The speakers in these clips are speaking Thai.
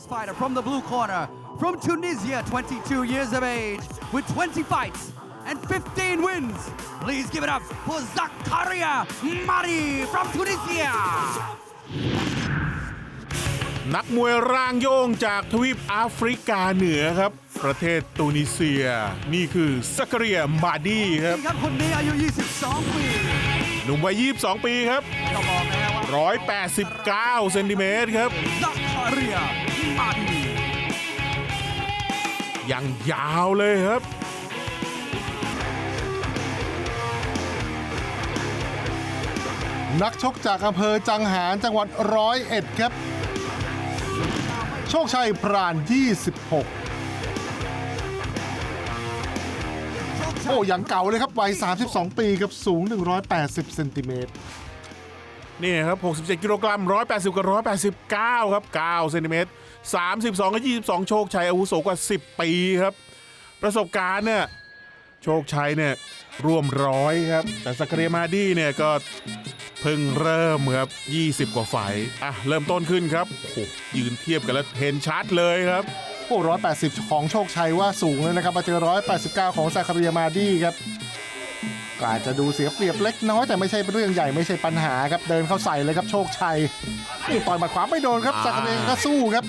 First fighter from the blue corner, from Tunisia, 22 years of age, with 20 fights and 15 wins. Please give it up for Zakaria Mari from Tunisia. นักมวยร่างโย่งจากทวีปแอฟริกาเหนือครับ ประเทศตูนิเซีย นี่คือซักเรียมาดีครับนี่ครับคนนี้อายุ 22 ปีหนุ่มวัย 22 ปีครับ ก็บอกแล้วว่า 189 เซนติเมตรครับซัก เรียมาดียังยาวเลยครับ นักชกจากอำเภอจังหารจังหวัดร้อยเอ็ดครับ โชคชัยพราน26 โอ้ยังเก่าเลยครับวัย 32 ปีกับสูง 180 เซนติเมตร นี่ครับ 67 กิโลกรัม 180 กับ 189 ครับ 9 เซนติเมตร 32 กับ 22 โชคชัยอาวุโสกว่า 10 ปีครับ ประสบการณ์เนี่ยโชคชัยเนี่ยร่วมร้อยครับ แต่สกเรมาดี้เนี่ยก็เพิ่งเริ่มครับ 20 กว่าไฟอะ เริ่มต้นขึ้นครับโอ้ยืนเทียบกันแล้วเห็นชัดเลยครับโอ้180 ของโชคชัยว่าสูงเลยนะครับ มาเจอ189 ของซาคาเรียมาดี้ครับ ก็อาจจะดูเสียเปรียบเล็กน้อยแต่ไม่ใช่เรื่องใหญ่ไม่ใช่ปัญหาครับเดินเข้าใส่เลยครับโชคชัยนี่ต่อยหมัดขวาไม่โดนครับซาคาเรียก็สู้ครับ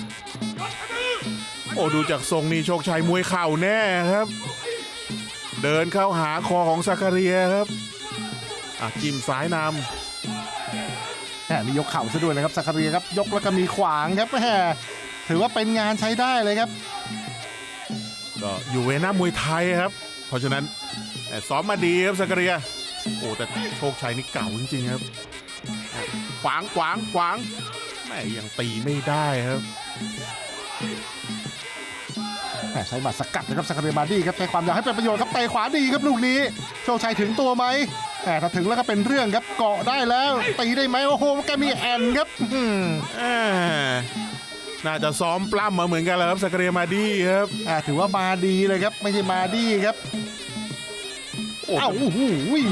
โอ้ดูจากทรงนี่โชคชัยมวยเข่าแน่ครับ เดินเข้าหาคอของซาคาเรียครับอะจิ้มซ้ายนแหมมียกเข่าซะด้วยนะครับซาคาเรียครับยกแล้วก็มีขวางครับแหมถือว่าเป็นงานใช้ได้เลยครับำก็อยู่เวหน้ามวยไทยครับ เพราะฉะนั้น แต่ซ้อมมาดีครับซาคาเรีย โอ้แต่โชคชัยนี่เก่าจริงๆครับอะขวางขวางขวางแม่ยังตีไม่ได้ครับแหมใช้หมัดสกัดนะครับซาคาเรียมาดี้ครับใช้ความยาวให้เป็นประโยชน์ครับเตะขวาดีครับลูกนี้ โชคชัยถึงตัวไหมแหมถ้าถึงแล้วก็เป็นเรื่องครับเกาะได้แล้ว ตีได้ไหมโอ้โหแกมีแอนครับอืมอ่าน่าจะซ้อมปล้ำมาเหมือนกันแล้วครับสกเรียมาดี้ครับอ่าถือว่ามาดีเลยครับไม่ใช่มาดีครับ โอ้อ้าวโอ้โห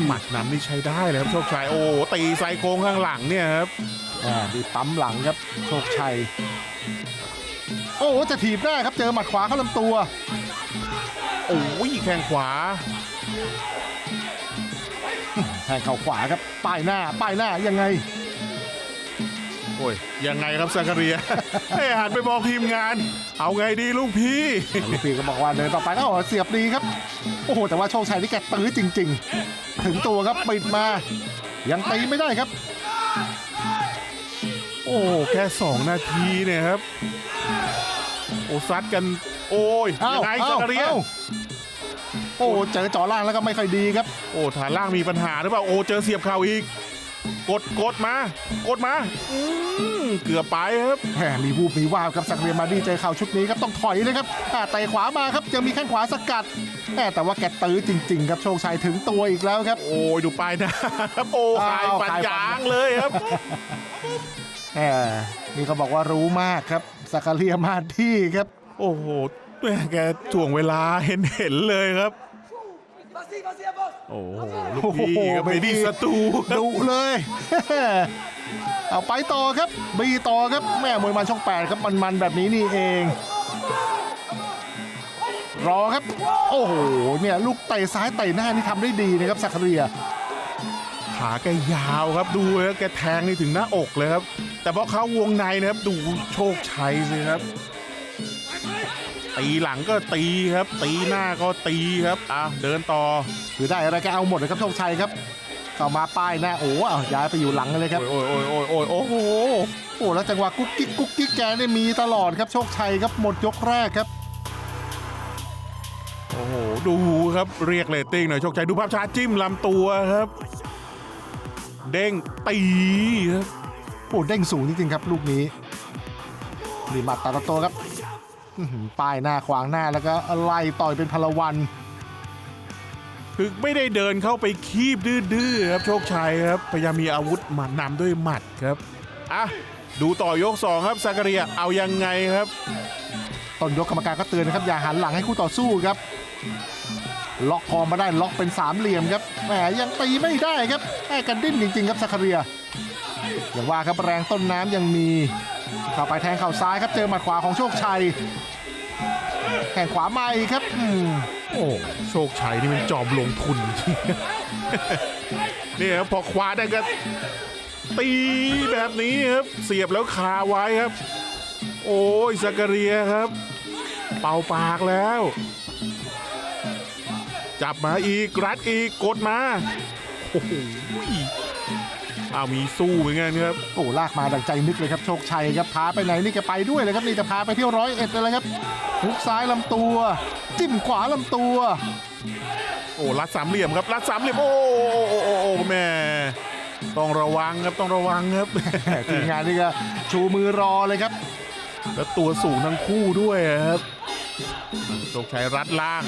หมัดนั้นนี่ใช้ได้เลยครับโชคชัยโอ้ตีไซโครงข้างหลังเนี่ยครับอ่าดีปั๊มหลังครับโชคชัย โอ้โหจะถีบได้ครับเจอหมัดขวาเข้าลำตัว โอ้ยแข้งขวา แทงเข่าขวาครับป้ายหน้าป้ายหน้ายังไง โอ้ยยังไงครับสักเรียให้หันไปบอกทีมงาน เอาไงดีลูกพี่ ลูกพี่ก็บอกว่าเดินต่อไปก็โอ้โหเสียบดีครับ โอ้โห แต่ว่าโชคชัยนี่แกตื้อจริง ๆ ถึงตัวครับปิดมา ยังตีไม่ได้ครับ โอ้แค่สองนาทีเนี่ยครับ โอ้ซัดกัน โอ้ยเอ้ายังไงเอ้าสักเรียเอ้าโอ้เจอจ่อล่างแล้วก็ไม่ค่อยดีครับ โอ้ฐานล่างมีปัญหาหรือเปล่าโอ้เจอเสียบเข่าอีก กดกดมากดมาอืมเกือบไปครับแหมมีวูบมีวาบครับสักเรียนมาดีเจอเข่าชุดนี้ครับต้องถอยเลยครับอ่าเตะขวามาครับยังมีแข้งขวาสกัดแหมแต่ว่าแกตื้อจริง ๆ ครับโชคชัยถึงตัวอีกแล้วครับ โอ้ยดูปลายหนะครับโอ้อ้าวขายฟันขายฟัน ยางเลยครับแหมนี่เขาบอกว่ารู้มากครับสักเรียมาดีครับ โอ้โหแม่แกถ่วงเวลาเห็นเห็นเลยครับ โอ้โหลูกพี่ก็ไม่ดีสตูครับดุเลย เอาไปต่อครับบีต่อครับแม่มวยมันช่องแปดครับมันๆแบบนี้นี่เอง รอครับ โอ้โหเนี่ยลูกเตะซ้ายเตะหน้านี่ทำได้ดีนะครับสักเรียขาแกยาวครับดูเลยครับแกแทงนี่ถึงหน้าอกเลยครับ แต่พอเข้าวงในนะครับดูโชคชัยสิครับ ตีหลังก็ตีครับ ตีหน้าก็ตีครับอะเดินต่อคือได้อะไรก็เอาหมดเลยครับโชคชัยครับเข้ามาป้ายหน้าโอ้เอาย้ายไปอยู่หลังเลยครับโอ้ยโอ้ยโอ้ยโอ้ยโอ้ยโอ้โหโอ้แล้วจังหวะกุ๊กกิ๊กกุ๊กกิ๊กแกเนี่ยมีตลอดครับโชคชัยครับหมดยกแรกครับโอ้โหดูครับเรียกเรตติ้งหน่อยโชคชัยดูภาพช้าจิ้มลำตัวครับ เด้งตีครับโอ้เด้งสูงจริงๆครับ ลูกนี้นี่หมัดแต่ละตัวครับอื้อหือ ป้ายหน้าขวางหน้าแล้วก็ไล่ต่อยเป็นพลวันคือไม่ได้เดินเข้าไปคีบดื้อๆครับโชคชัยครับพยายามมีอาวุธมานำด้วยหมัดครับอะดูต่อยกสองครับซากาเรียเอายังไงครับต้นยกกรรมการก็เตือนนะครับอย่าหันหลังให้คู่ต่อสู้ครับ ล็อกคอมาได้ล็อกเป็นสามเหลี่ยมครับแหมยังตีไม่ได้ครับแหมกันดิ้นจริง ๆ ครับซาคาเรียอย่างว่าครับแรงต้นน้ำยังมี เข้าไปแทงเข่าซ้ายครับเจอหมัดขวาของโชคชัย แข่งขวามาอีกครับอืมโอ้โชคชัยนี่มันจอมลงทุนจริงนี่ครับพอคว้าได้ก็ตีแบบนี้ครับ เสียบแล้วคาไว้ครับ โอ้ยสกกเรียครับ เป่าปากแล้ว จับมาอีกรัดอีกกดมา โอ้โห อ้าวมีสู้เหมือนกันครับโอ้ลากมาดังใจนึกเลยครับโชคชัยครับพาไปไหนนี่แกไปด้วยเลยครับนี่จะพาไปเที่ยวร้อยเอ็ดเลยครับหุกซ้ายลำตัว จิ้มขวาลำตัว โอ้รัดสามเหลี่ยมครับรัดสามเหลี่ยมโอ้โอ้โอ้โอ้แม่ต้องระวังครับต้องระวังครับทีมงานนี่ก็ชูมือรอเลยครับ แล้วตัวสูงทั้งคู่ด้วยครับโชคชัยรัดล่าง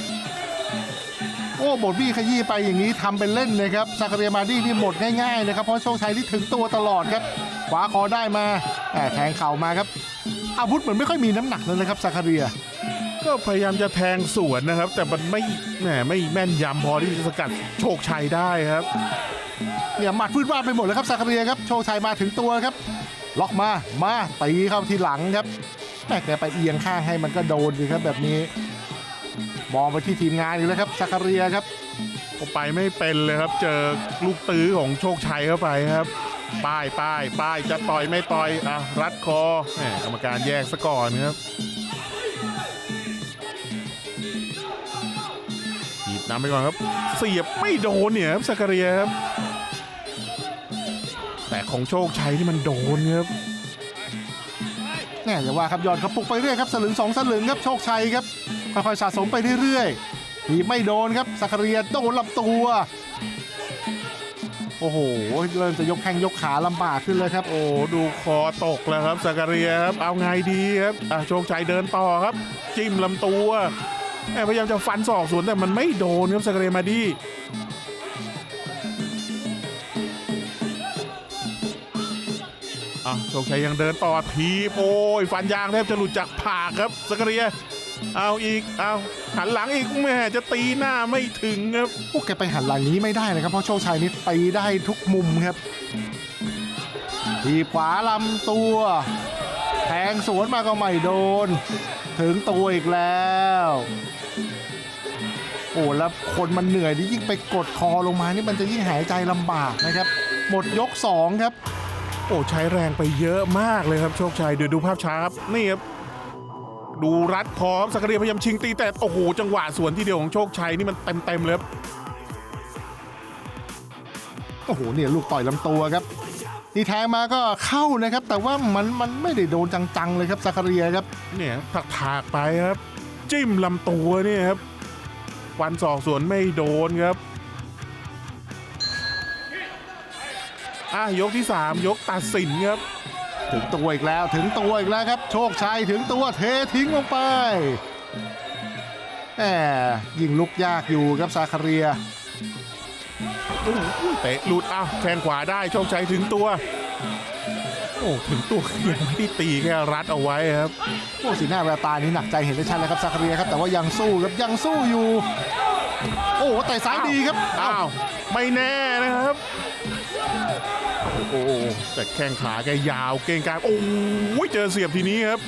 โอ้บทบี้ขยี้ไปอย่างนี้ทำเป็นเล่นนะครับซาคาเรียมาดี้นี่หมดง่ายๆนะครับเพราะโชคชัยที่ถึงตัวตลอดครับขวาคอได้มาแหม่แทงเข่ามาครับ อาวุธเหมือนไม่ค่อยมีน้ำหนักเลยนะครับซาคาเรีย ก็พยายามจะแทงสวนนะครับ แต่มันไม่แหมไม่แม่นยำพอที่จะสกัดโชคชัยได้ครับเนี่ยหมัดฟืดว่าดไปหมดเลยครับซาคาเรียครับโชคชัยมาถึงตัวครับ ล็อกมามาตีเข้าที่หลังครับแม่แกไปเอียงข้างให้มันก็โดนดีครับแบบนี้ มองไปที่ทีมงานอีกแล้วครับซาคาเรียครับก็ไปไม่เป็นเลยครับ เจอลูกตื้อของโชคชัยเข้าไปครับ ป้ายป้ายป้ายจะต่อยไม่ต่อยอะรัดคอแหมกรรมการแยกซะก่อนครับหยิบน้ำไปก่อนครับ เสียบไม่โดนเนี่ยครับสกาเรียครับ แต่ของโชคชัยที่มันโดนครับแน่อย่าว่าครับยอดกระปุกไปเรื่อยครับสลึงสองสลึงครับโชคชัยครับ ค่อยๆสะสมไปเรื่อยๆทีไม่โดนครับซาคาเรียโดนลำตัว โอ้โหเริ่มจะยกแข้งยกขาลำบากขึ้นเลยครับ โอ้ดูคอตกแล้วครับสักเรียครับเอาไงดีครับอะโชคชัยเดินต่อครับ จิ้มลำตัวแหม่พยายามจะฟันศอกสวนแต่มันไม่โดนครับสักเรียมาดีอะโชคชัยยังเดินต่อทีโอ้ยฟันยางแทบจะหลุดจากปากครับสักเรีย เอาอีก เอาหันหลังอีกแม่จะตีหน้าไม่ถึงครับ พวกแกไปหันหลังนี้ไม่ได้นะครับ เพราะโชคชัยนี่ตีได้ทุกมุมครับ ทีขวาลำตัว แทงสวนมาก็ไม่โดน ถึงตัวอีกแล้วโอ้แล้วคนมันเหนื่อยที่ยิ่งไปกดคอลงมานี่มันจะยิ่งหายใจลำบากนะครับ หมดยก 2 ครับ โอ้ใช้แรงไปเยอะมากเลยครับโชคชัยเดี๋ยวดูภาพช้าครับนี่ครับ ดูรัดคอครับสักกะเรียพยายามชิงตีแต่โอ้โหจังหวะสวนที่เดียวของโชคชัยนี่มันเต็มเต็มๆเลยครับโอ้โหเนี่ยลูกต่อยลำตัวครับนี่แทงมาก็เข้านะครับ แต่ว่ามันมันไม่ได้โดนจังๆเลยครับซาคาเรียครับเนี่ยถักถากๆไปครับ จิ้มลำตัวเนี่ยครับฟันศอกสวนไม่โดนครับอะยกที่ 3 ยกตัดสินครับ ถึงตัวอีกแล้วถึงตัวอีกแล้วครับ โชคชัยถึงตัวเททิ้งลงไปแหมยิงลุกยากอยู่ครับซาคาเรียเตะหลุดอ้าวแทงขวาได้โชคชัยถึงตัว โอ้ถึงตัวยังไม่ได้ตีแค่รัดเอาไว้ครับโอ้สีหน้าแววตานี้หนักใจเห็นได้ชัดเลยครับซาคาเรียครับแต่ว่ายังสู้ครับยังสู้อยู่ โอ้แต่ซ้ายดีครับอ้าวไม่แน่ นะครับ โอ้โหแต่แข้งขาแกยาวเก่งกลางโอ้ยเจอเสียบทีนี้ครับ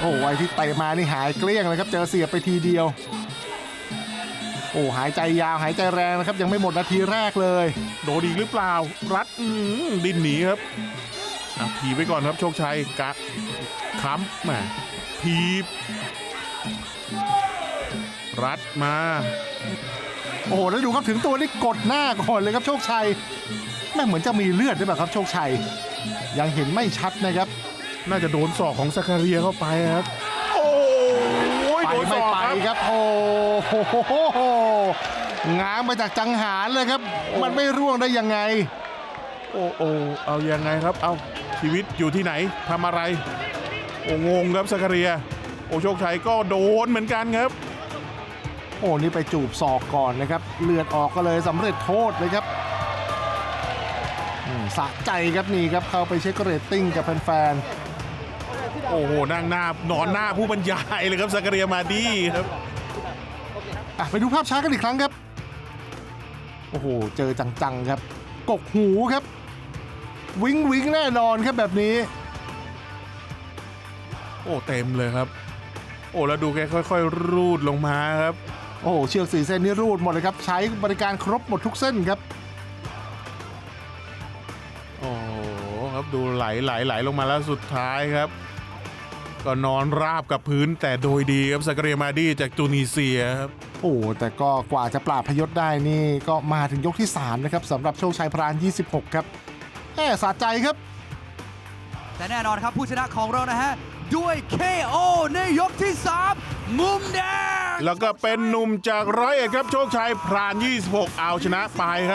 โอ้ไวที่เตะมานี่หายเกลี้ยงเลยครับ เจอเสียบไปทีเดียว โอ้หายใจยาวหายใจแรงนะครับ ยังไม่หมดนาทีแรกเลย โดนอีกหรือเปล่า รัดอืมดินหนีครับอะทีไว้ก่อนครับโชคชัยกะค้ำแหมทีบรัดมา โอ้โหแล้วดูครับถึงตัวนี่กดหน้าก่อนเลยครับโชคชัยแม่งเหมือนจะมีเลือดด้วยแบบครับโชคชัย ยังเห็นไม่ชัดนะครับ น่าจะโดนศอกของซาคาเรียเข้าไปครับ โอ้ยไปโดนศไม่อกไปครับ ครับ โอ้โหง้างมาจากจังหารเลยครับ มันไม่ร่วงได้ยังไง โอ้โอ้เอายังไงครับ เอาชีวิตอยู่ที่ไหนทำอะไร โอ้งงครับซาคาเรีย โอ้โชคชัยก็โดนเหมือนกันครับ โอ้นี่ไปจูบศอกก่อนนะครับ เลือดออกก็เลยสำเร็จโทษเลยครับอืมสะใจครับนี่ครับเข้าไปเช็คเรตติ้งกับแฟนโอ้โหนั่งหน้านอนหน้าผู้บรรยายเลยครับซาคาเรียมาดีครับๆอะไปดูภาพช้ากันอีกครั้งครับ โอ้โห เจอจังๆครับ กกหูครับ วิงวิงแน่นอนครับแบบนี้ โอ้เต็มเลยครับ โอ้แล้วดูแกค่อย ๆ รูดลงมาครับ โอ้โหเชือกสี่เส้นนี่รูดหมดเลยครับ ใช้บริการครบหมดทุกเส้นครับ โอ้โหครับดูไหลไหลไหลลงมาแล้วสุดท้ายครับ ก็นอนราบกับพื้นแต่โดยดีครับซากเรียมาดีจากตูนิเซียครับโอ้โหแต่ก็กว่าจะปราบพยศได้นี่ก็มาถึงยกที่ 3 นะครับสำหรับโชคชัยพราน 26 ครับแหมสะใจครับ แต่แน่นอนครับผู้ชนะของเรานะฮะ ด้วย KO ในยกที่ 3 มุมแดง แล้วก็เป็นหนุ่มจากร้อยเอ็ดครับโชคชัยพราน 26 เอาชนะไปครับ